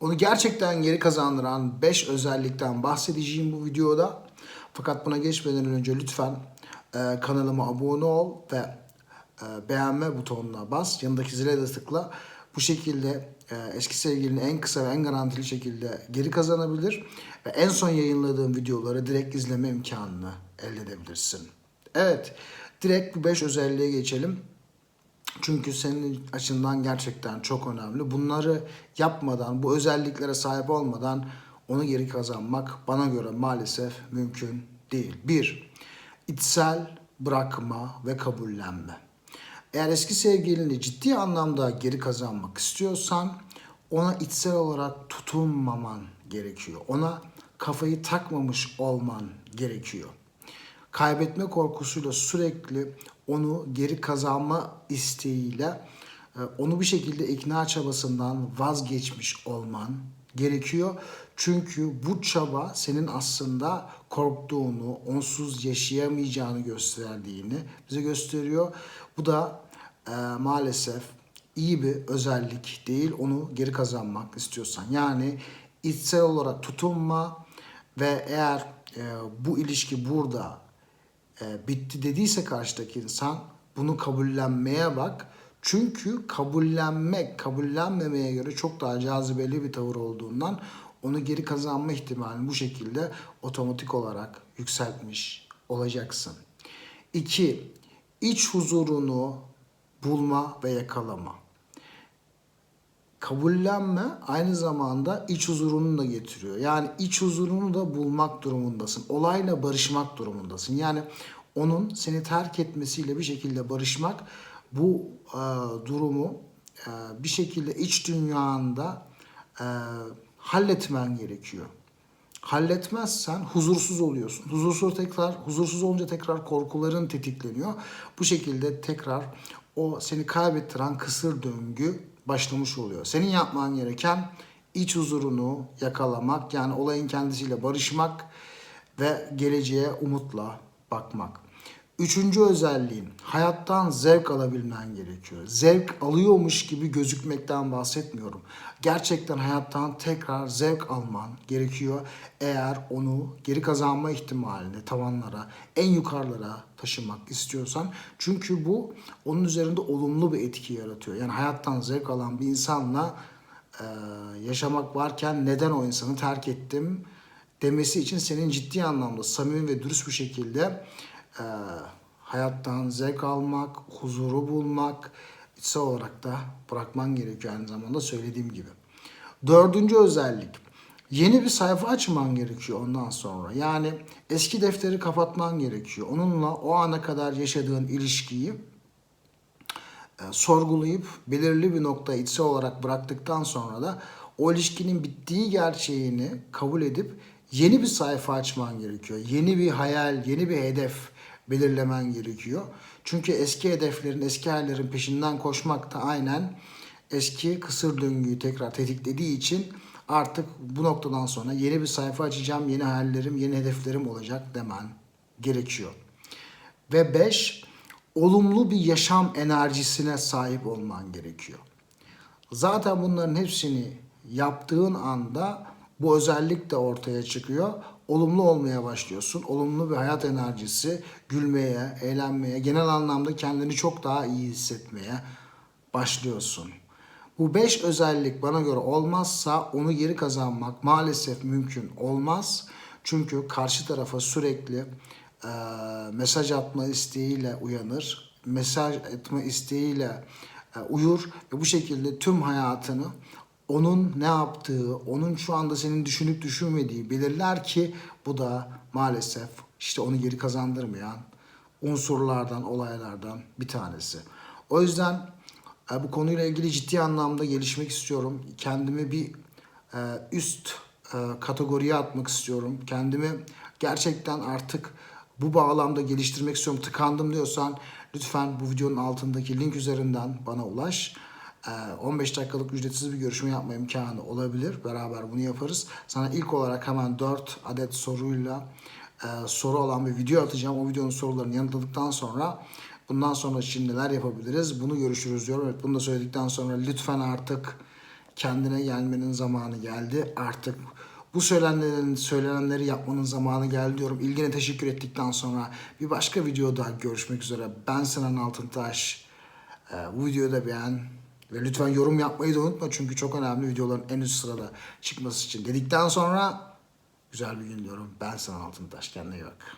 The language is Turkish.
Onu gerçekten geri kazandıran 5 özellikten bahsedeceğim bu videoda. Fakat buna geçmeden önce lütfen e, kanalıma abone ol ve e, beğenme butonuna bas. Yanındaki zile de tıkla. Bu şekilde e, eski sevgilini en kısa ve en garantili şekilde geri kazanabilir. Ve en son yayınladığım videoları direkt izleme imkanını elde edebilirsin. Evet, direkt bu 5 özelliğe geçelim. Çünkü senin açından gerçekten çok önemli. Bunları yapmadan, bu özelliklere sahip olmadan onu geri kazanmak bana göre maalesef mümkün değil. Bir, içsel bırakma ve kabullenme. Eğer eski sevgilini ciddi anlamda geri kazanmak istiyorsan ona içsel olarak tutunmaman gerekiyor. Ona kafayı takmamış olman gerekiyor kaybetme korkusuyla sürekli onu geri kazanma isteğiyle e, onu bir şekilde ikna çabasından vazgeçmiş olman gerekiyor. Çünkü bu çaba senin aslında korktuğunu, onsuz yaşayamayacağını gösterdiğini bize gösteriyor. Bu da e, maalesef iyi bir özellik değil. Onu geri kazanmak istiyorsan. Yani içsel olarak tutunma ve eğer e, bu ilişki burada e, bitti dediyse karşıdaki insan bunu kabullenmeye bak. Çünkü kabullenmek, kabullenmemeye göre çok daha cazibeli bir tavır olduğundan onu geri kazanma ihtimalini bu şekilde otomatik olarak yükseltmiş olacaksın. İki, iç huzurunu bulma ve yakalama. Kabullenme aynı zamanda iç huzurunu da getiriyor. Yani iç huzurunu da bulmak durumundasın. Olayla barışmak durumundasın. Yani onun seni terk etmesiyle bir şekilde barışmak bu e, durumu e, bir şekilde iç dünyanda e, halletmen gerekiyor. Halletmezsen huzursuz oluyorsun. Huzursuz tekrar huzursuz olunca tekrar korkuların tetikleniyor. Bu şekilde tekrar o seni kaybettiren kısır döngü başlamış oluyor. Senin yapman gereken iç huzurunu yakalamak, yani olayın kendisiyle barışmak ve geleceğe umutla bakmak. Üçüncü özelliğin hayattan zevk alabilmen gerekiyor. Zevk alıyormuş gibi gözükmekten bahsetmiyorum. Gerçekten hayattan tekrar zevk alman gerekiyor. Eğer onu geri kazanma ihtimalini tavanlara, en yukarılara taşımak istiyorsan. Çünkü bu onun üzerinde olumlu bir etki yaratıyor. Yani hayattan zevk alan bir insanla e, yaşamak varken neden o insanı terk ettim demesi için senin ciddi anlamda samimi ve dürüst bir şekilde e, hayattan zevk almak, huzuru bulmak, içsel olarak da bırakman gerekiyor aynı zamanda söylediğim gibi. Dördüncü özellik. Yeni bir sayfa açman gerekiyor ondan sonra. Yani eski defteri kapatman gerekiyor. Onunla o ana kadar yaşadığın ilişkiyi e, sorgulayıp belirli bir nokta içsel olarak bıraktıktan sonra da o ilişkinin bittiği gerçeğini kabul edip yeni bir sayfa açman gerekiyor. Yeni bir hayal, yeni bir hedef belirlemen gerekiyor. Çünkü eski hedeflerin, eski hayallerin peşinden koşmak da aynen eski kısır döngüyü tekrar tetiklediği için artık bu noktadan sonra yeni bir sayfa açacağım, yeni hayallerim, yeni hedeflerim olacak demen gerekiyor. Ve beş, olumlu bir yaşam enerjisine sahip olman gerekiyor. Zaten bunların hepsini yaptığın anda bu özellik de ortaya çıkıyor. Olumlu olmaya başlıyorsun. Olumlu bir hayat enerjisi, gülmeye, eğlenmeye, genel anlamda kendini çok daha iyi hissetmeye başlıyorsun. Bu beş özellik bana göre olmazsa onu geri kazanmak maalesef mümkün olmaz. Çünkü karşı tarafa sürekli e, mesaj atma isteğiyle uyanır. Mesaj etme isteğiyle e, uyur ve bu şekilde tüm hayatını onun ne yaptığı, onun şu anda senin düşünüp düşünmediği belirler ki bu da maalesef işte onu geri kazandırmayan unsurlardan, olaylardan bir tanesi. O yüzden e, bu konuyla ilgili ciddi anlamda gelişmek istiyorum. Kendimi bir e, üst e, kategoriye atmak istiyorum. Kendimi gerçekten artık bu bağlamda geliştirmek istiyorum. Tıkandım diyorsan lütfen bu videonun altındaki link üzerinden bana ulaş. 15 dakikalık ücretsiz bir görüşme yapma imkanı olabilir. Beraber bunu yaparız. Sana ilk olarak hemen 4 adet soruyla soru olan bir video atacağım. O videonun sorularını yanıtladıktan sonra bundan sonra şimdi neler yapabiliriz bunu görüşürüz diyorum. Evet bunu da söyledikten sonra lütfen artık kendine gelmenin zamanı geldi. Artık bu söylenenlerin, söylenenleri yapmanın zamanı geldi diyorum. İlgine teşekkür ettikten sonra bir başka videoda görüşmek üzere. Ben Sinan Altıntaş. Ee, bu videoyu da beğen ve lütfen yorum yapmayı da unutma çünkü çok önemli videoların en üst sırada çıkması için dedikten sonra güzel bir gün diyorum. Ben Sinan Altıntaş. Kendine iyi bak.